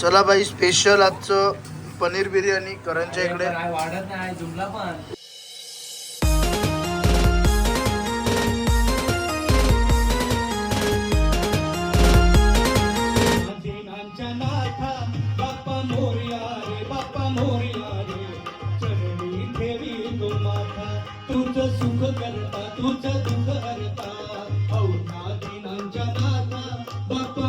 चला बाई स्पेशल आजचं पनीर बिर्याणी करणच्या इकडे. वाढत नाही जुमला पण. नाथांच्या नाथा बाप्पा मोरया रे बाप्पा मोरया रे चरणी ठेवी तो माथा. तुझं सुख करता तुझं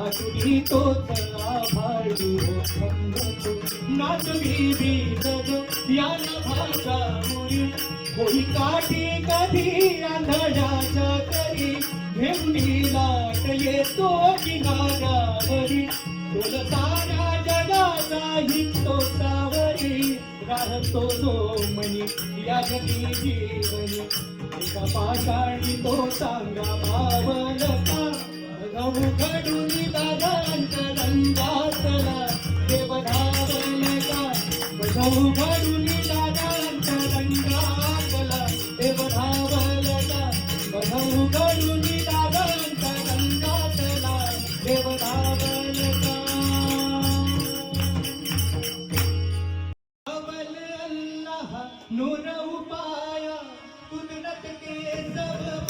चला भाडी हो संगतो नाचवी बीजग याला भाषा मुळी काठी कधी आंधळाच्या करी भेंडी लाट येतो किनाऱ्यावरी तुल साऱ्या जगाचा हितो सावरी राहतो जो मनी या जगी जीवनी एका पाषाणी तो सांगा भावलता गहू घडून दादांच्या रंगातला देव धावलता गहू घडून दादांच्या रंगातला देव धावलता गहू घडून दादांच्या रंगातला देव धावलता नूर उपाया कुदरत के सब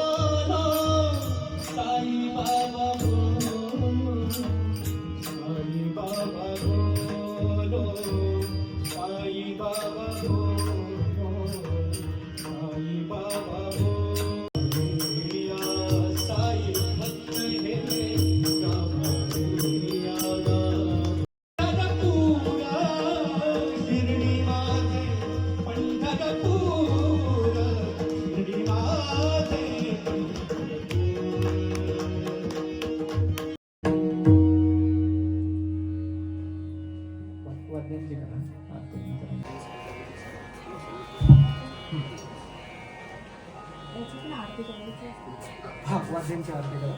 हा वाद्यांची आरती करा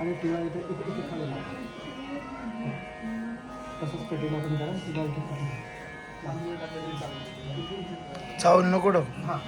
आणि टिळा इथे इथे इथे खाली. तसंच कटीला पण करा टिळा इथे खाली चावल नको. हां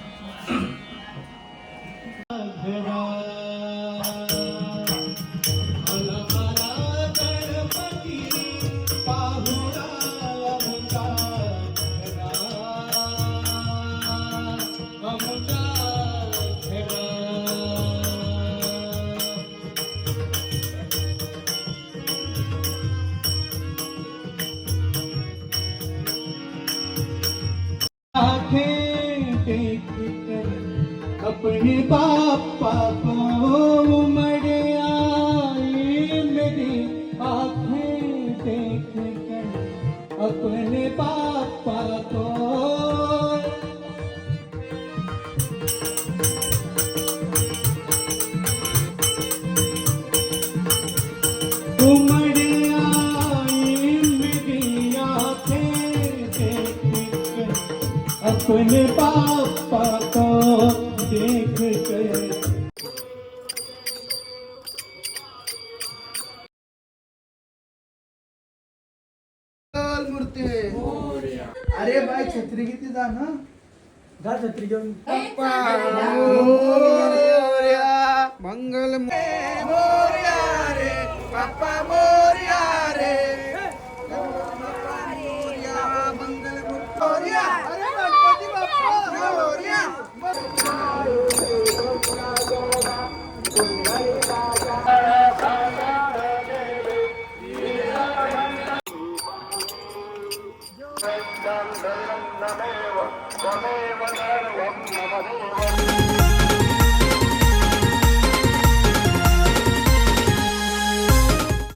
अपने पापा को उमड़े आई मेरी आंखें देख कर। अपने पापा को। उमड़ आई मेरी आंखें देख कर। अपने पापा को देखते मूर्ती अरे भाई छत्री किती जा ना जा छत्री घेऊन मंगल त्वमेव त्वमेव सर्वं मम देव